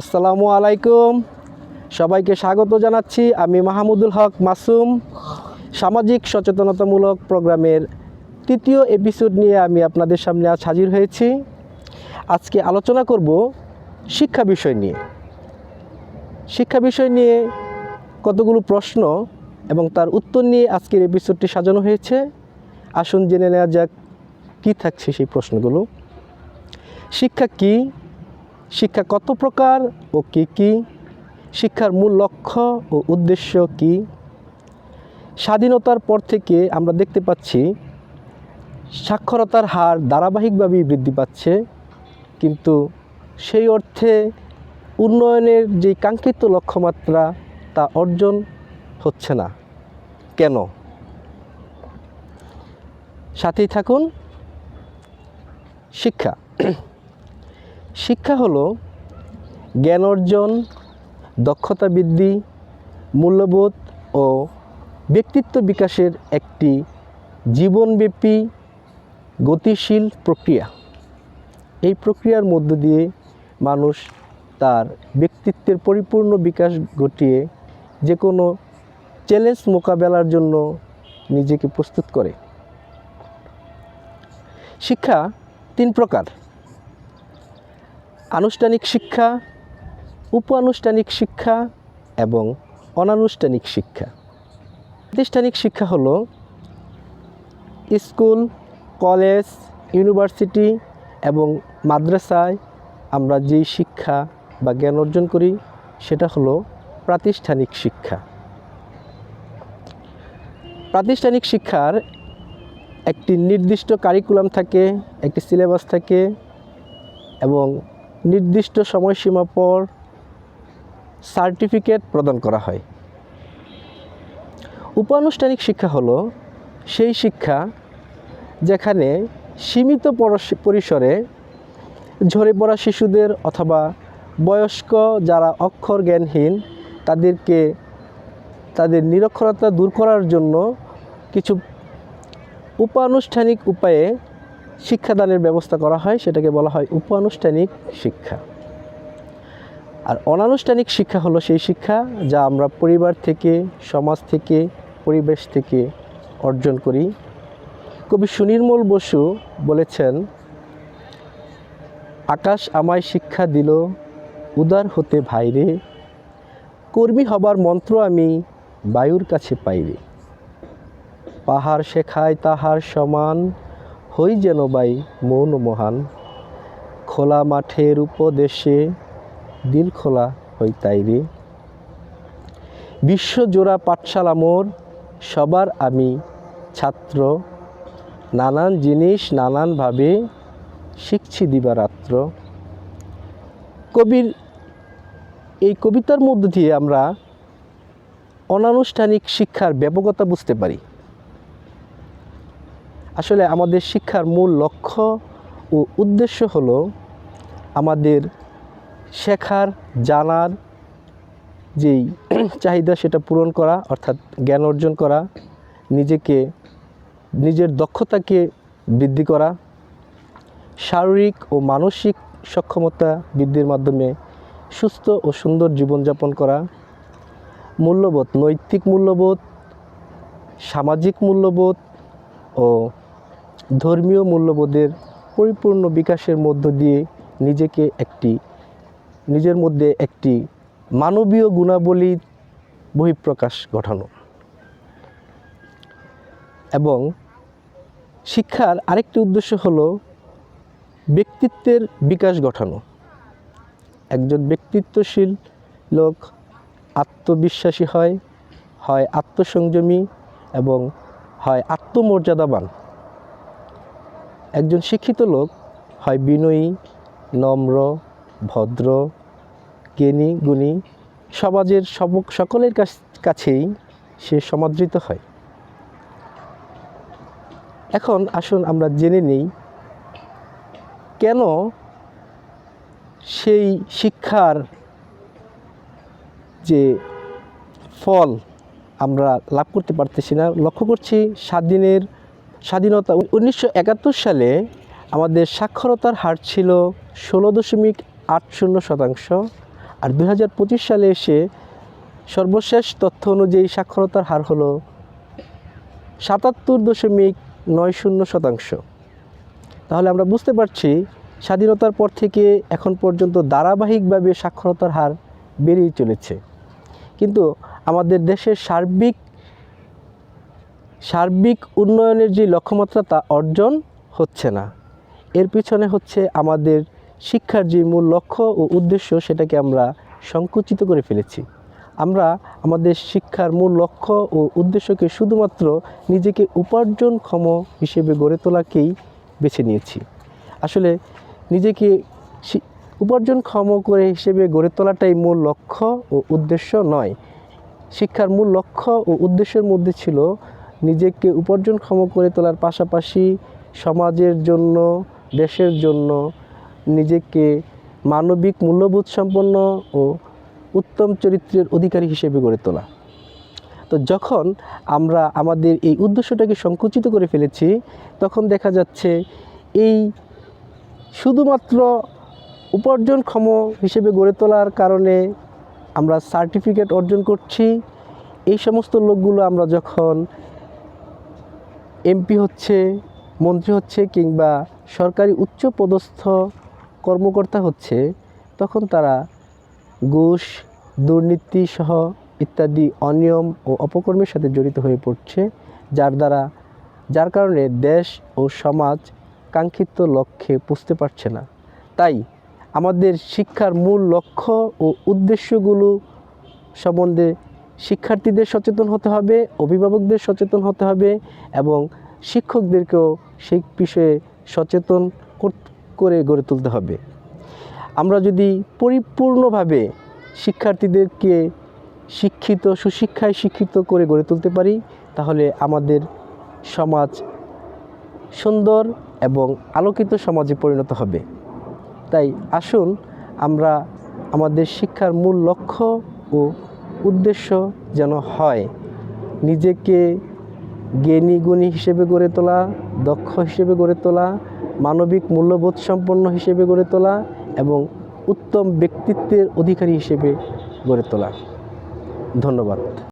আসসালামু আলাইকুম। সবাইকে স্বাগত জানাচ্ছি। আমি মাহমুদুল হক মাসুম। সামাজিক সচেতনতামূলক প্রোগ্রামের তৃতীয় এপিসোড নিয়ে আমি আপনাদের সামনে আজ হাজির হয়েছি। আজকে আলোচনা করব শিক্ষা বিষয় নিয়ে। শিক্ষা বিষয় নিয়ে কতগুলো প্রশ্ন এবং তার উত্তর নিয়ে আজকের এপিসোডটি সাজানো হয়েছে। আসুন জেনে নেওয়া যাক কী থাকছে সেই প্রশ্নগুলো। শিক্ষা কী শিক্ষা কত প্রকার ও কী কী? শিক্ষার মূল লক্ষ্য ও উদ্দেশ্য কী? স্বাধীনতার পর থেকে আমরা দেখতে পাচ্ছি, সাক্ষরতার হার ধারাবাহিকভাবেই বৃদ্ধি পাচ্ছে। কিন্তু সেই অর্থে উন্নয়নের যে কাঙ্ক্ষিত লক্ষ্যমাত্রা তা অর্জন হচ্ছে না। কেন? সাথেই থাকুন, শিক্ষা। শিক্ষা হলো জ্ঞান অর্জন, দক্ষতা বৃদ্ধি, মূল্যবোধ ও ব্যক্তিত্ব বিকাশের একটি জীবনব্যাপী গতিশীল প্রক্রিয়া। এই প্রক্রিয়ার মধ্য দিয়ে মানুষ তার ব্যক্তিত্বের পরিপূর্ণ বিকাশ ঘটিয়ে যে কোনো চ্যালেঞ্জ মোকাবেলার জন্য নিজেকে প্রস্তুত করে। শিক্ষা তিন প্রকার। আনুষ্ঠানিক শিক্ষা উপ আনুষ্ঠানিক শিক্ষা এবং অনানুষ্ঠানিক শিক্ষা। প্রাতিষ্ঠানিক শিক্ষা হলো স্কুল, কলেজ, ইউনিভার্সিটি এবং মাদ্রাসায় আমরা যেই শিক্ষা বা জ্ঞান অর্জন করি, সেটা হলো প্রাতিষ্ঠানিক শিক্ষা। প্রাতিষ্ঠানিক শিক্ষার একটি নির্দিষ্ট কারিকুলাম থাকে, একটি সিলেবাস থাকে এবং নির্দিষ্ট সময়সীমা পর সার্টিফিকেট প্রদান করা হয়। উপানুষ্ঠানিক শিক্ষা হলো সেই শিক্ষা যেখানে সীমিত পরিসরে ঝরে পড়া শিশুদের অথবা বয়স্ক যারা অক্ষর জ্ঞানহীন তাদেরকে তাদের নিরক্ষরতা দূর করার জন্য কিছু উপানুষ্ঠানিক উপায়ে শিক্ষাদানের ব্যবস্থা করা হয়, সেটাকে বলা হয় উপানুষ্ঠানিক শিক্ষা। আর অনানুষ্ঠানিক শিক্ষা হলো সেই শিক্ষা যা আমরা পরিবার থেকে, সমাজ থেকে, পরিবেশ থেকে অর্জন করি। কবি সুনির্মল বসু বলেছেন, আকাশ আমায় শিক্ষা দিল, উদার হতে ভাইরে কর্মী হবার মন্ত্র আমি বায়ুর কাছে পাইরে পাহাড় শেখায় তাহার সমান হই যেন বাই মৌন মহান। খোলা মাঠের উপদেশে দিল খোলা হই তাই রে। বিশ্বজোড়া পাঠশালা মোর, সবার আমি ছাত্র। নানান জিনিস নানানভাবে শিখছি দিবারাত্র। কবির, এই কবিতার মধ্য দিয়ে আমরা অনানুষ্ঠানিক শিক্ষার ব্যাপকতা বুঝতে পারি। আসলে আমাদের শিক্ষার মূল লক্ষ্য ও উদ্দেশ্য হলো আমাদের শেখার, জানার যেই চাহিদা সেটা পূরণ করা, অর্থাৎ জ্ঞান অর্জন করা, নিজেকে, নিজের দক্ষতাকে বৃদ্ধি করা, শারীরিক ও মানসিক সক্ষমতা বৃদ্ধির মাধ্যমে সুস্থ ও সুন্দর জীবনযাপন করা, মূল্যবোধ, নৈতিক মূল্যবোধ, সামাজিক মূল্যবোধ ও ধর্মীয় মূল্যবোধের পরিপূর্ণ বিকাশের মধ্য দিয়ে নিজেকে একটি, নিজের মধ্যে একটি মানবীয় গুণাবলীর বহিঃপ্রকাশ ঘটানো এবং শিক্ষার আরেকটি উদ্দেশ্য হলো ব্যক্তিত্বের বিকাশ ঘটানো। একজন ব্যক্তিত্বশীল লোক আত্মবিশ্বাসী হয় হয় আত্মসংযমী এবং হয় আত্মমর্যাদাবান। একজন শিক্ষিত লোক হয় বিনয়ী, নম্র, ভদ্র, জ্ঞানী, গুণী। সমাজের সব সকলের কাছ- কাছেই সে সমাদৃত হয়। এখন আসুন আমরা জেনে নেই কেন সেই শিক্ষার যে ফল আমরা লাভ করতে পারতেছি না। লক্ষ্য করছি স্বাধীনের স্বাধীনতা উনিশশো একাত্তর সালে আমাদের সাক্ষরতার হার ছিল ষোলো দশমিক আট শূন্য শতাংশ আর দু হাজার পঁচিশ সালে এসে সর্বশেষ তথ্য অনুযায়ী সাক্ষরতার হার হলো সাতাত্তর দশমিক নয় শূন্য শতাংশ। তাহলে আমরা বুঝতে পারছি স্বাধীনতার পর থেকে এখন পর্যন্ত ধারাবাহিকভাবে সাক্ষরতার হার বেড়েই চলেছে। কিন্তু আমাদের দেশের সার্বিক সার্বিক উন্নয়নের যে লক্ষ্যমাত্রা তা অর্জন হচ্ছে না। এর পিছনে হচ্ছে আমাদের শিক্ষার যে মূল লক্ষ্য ও উদ্দেশ্য সেটাকে আমরা সংকুচিত করে ফেলেছি। আমরা আমাদের শিক্ষার মূল লক্ষ্য ও উদ্দেশ্যকে শুধুমাত্র নিজেকে উপার্জনক্ষম হিসেবে গড়ে তোলাকেই বেছে নিয়েছি। আসলে নিজেকে উপার্জনক্ষম করে হিসেবে গড়ে তোলাটাই মূল লক্ষ্য ও উদ্দেশ্য নয়। শিক্ষার মূল লক্ষ্য ও উদ্দেশ্যের মধ্যে ছিল নিজেকে উপার্জনক্ষম করে তোলার পাশাপাশি সমাজের জন্য, দেশের জন্য নিজেকে মানবিক মূল্যবোধ সম্পন্ন ও উত্তম চরিত্রের অধিকারী হিসেবে গড়ে তোলা। তো যখন আমরা আমাদের এই উদ্দেশ্যটাকে সংকুচিত করে ফেলেছি, তখন দেখা যাচ্ছে এই শুধুমাত্র উপার্জনক্ষম হিসেবে গড়ে তোলার কারণে আমরা সার্টিফিকেট অর্জন করছি। এই সমস্ত লোকগুলো আমরা যখন এমপি হচ্ছে, মন্ত্রী হচ্ছে কিংবা সরকারি উচ্চ পদস্থ কর্মকর্তা হচ্ছে, তখন তারা ঘুষ, দুর্নীতি সহ ইত্যাদি অনিয়ম ও অপকর্মের সাথে জড়িত হয়ে পড়ছে, যার দ্বারা, যার কারণে দেশ ও সমাজ কাঙ্ক্ষিত লক্ষ্যে পুষতে পারছে না। তাই আমাদের শিক্ষার মূল লক্ষ্য ও উদ্দেশ্যগুলো সম্বন্ধে শিক্ষার্থীদের সচেতন হতে হবে, অভিভাবকদের সচেতন হতে হবে এবং শিক্ষকদেরকেও সেই বিষয়ে সচেতন করে গড়ে তুলতে হবে। আমরা যদি পরিপূর্ণভাবে শিক্ষার্থীদেরকে শিক্ষিত, সুশিক্ষায় শিক্ষিত করে গড়ে তুলতে পারি, তাহলে আমাদের সমাজ সুন্দর এবং আলোকিত সমাজে পরিণত হবে। তাই আসুন আমরা আমাদের শিক্ষার মূল লক্ষ্য ও উদ্দেশ্য যেন হয়। নিজেকে জ্ঞানী গুণী হিসেবে গড়ে তোলা, দক্ষ হিসেবে গড়ে তোলা, মানবিক মূল্যবোধ সম্পন্ন হিসেবে গড়ে তোলা এবং উত্তম ব্যক্তিত্বের অধিকারী হিসেবে গড়ে তোলা। ধন্যবাদ।